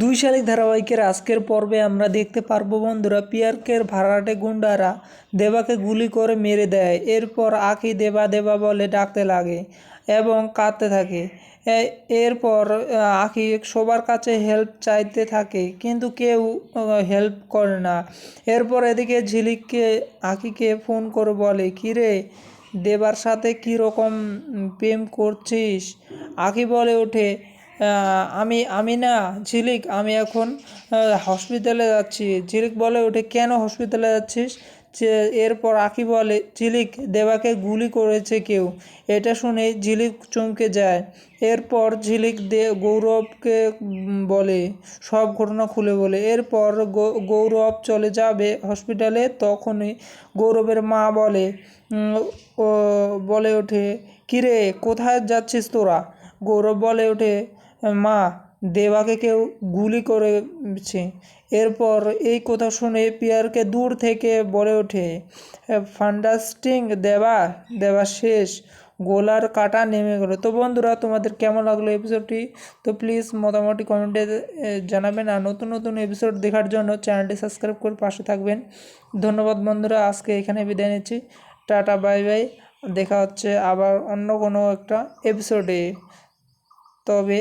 দুই শালিক ধারাবাহিকের আজকের পর্বে আমরা দেখতে পারব বন্ধুরা পিয়ারকের ভাড়াটে গুন্ডারা দেবাকে গুলি করে মেরে দেয়। এরপর আখি দেবা দেবা বলে ডাকতে লাগে এবং কাঁদতে থাকে। এরপর আখি সবার কাছে হেল্প চাইতে থাকে কিন্তু কেউ হেল্প করে না। এরপর এদিকে ঝিলিককে, আখিকে ফোন করে বলে, কিরে, দেবার সাথে কী রকম প্রেম করছিস? আখি বলে ওঠে আমি আমি না ঝিলিক, আমি এখন হসপিটালে যাচ্ছি। ঝিলিক বলে ওঠে, কেন হসপিটালে যাচ্ছিস? যে এরপর আখি বলে, ঝিলিক, দেবাকে গুলি করেছে কেউ। এটা শুনে ঝিলিক চমকে যায়। এরপর ঝিলিক দে, গৌরবকে বলে, সব ঘটনা খুলে বলে। এরপর গৌরব চলে যাবে হসপিটালে তখনই গৌরবের মা বলে বলে ওঠে, কিরে, কোথায় যাচ্ছিস তোরা? গৌরব বলে ওঠে মা, দেবাকে কেউ গুলি করেছে। এরপর এই কথা শুনে পিয়ারকে দূর থেকে বলে ওঠে, ফান্ডাস্টিং, দেবা দেবা শেষ। গোলার কাটা নেমে গেলো। তো বন্ধুরা, তোমাদের কেমন লাগল এপিসোডটি তো প্লিজ মোটামুটি কমেন্টে জানাবেন। আর নতুন নতুন এপিসোড দেখার জন্য চ্যানেলটি সাবস্ক্রাইব করে পাশে থাকবেন। ধন্যবাদ বন্ধুরা, আজকে এখানে বিদায় নিচ্ছি। টাটা বাই বাই দেখা হচ্ছে আবার অন্য কোনো একটা এপিসোডে তবে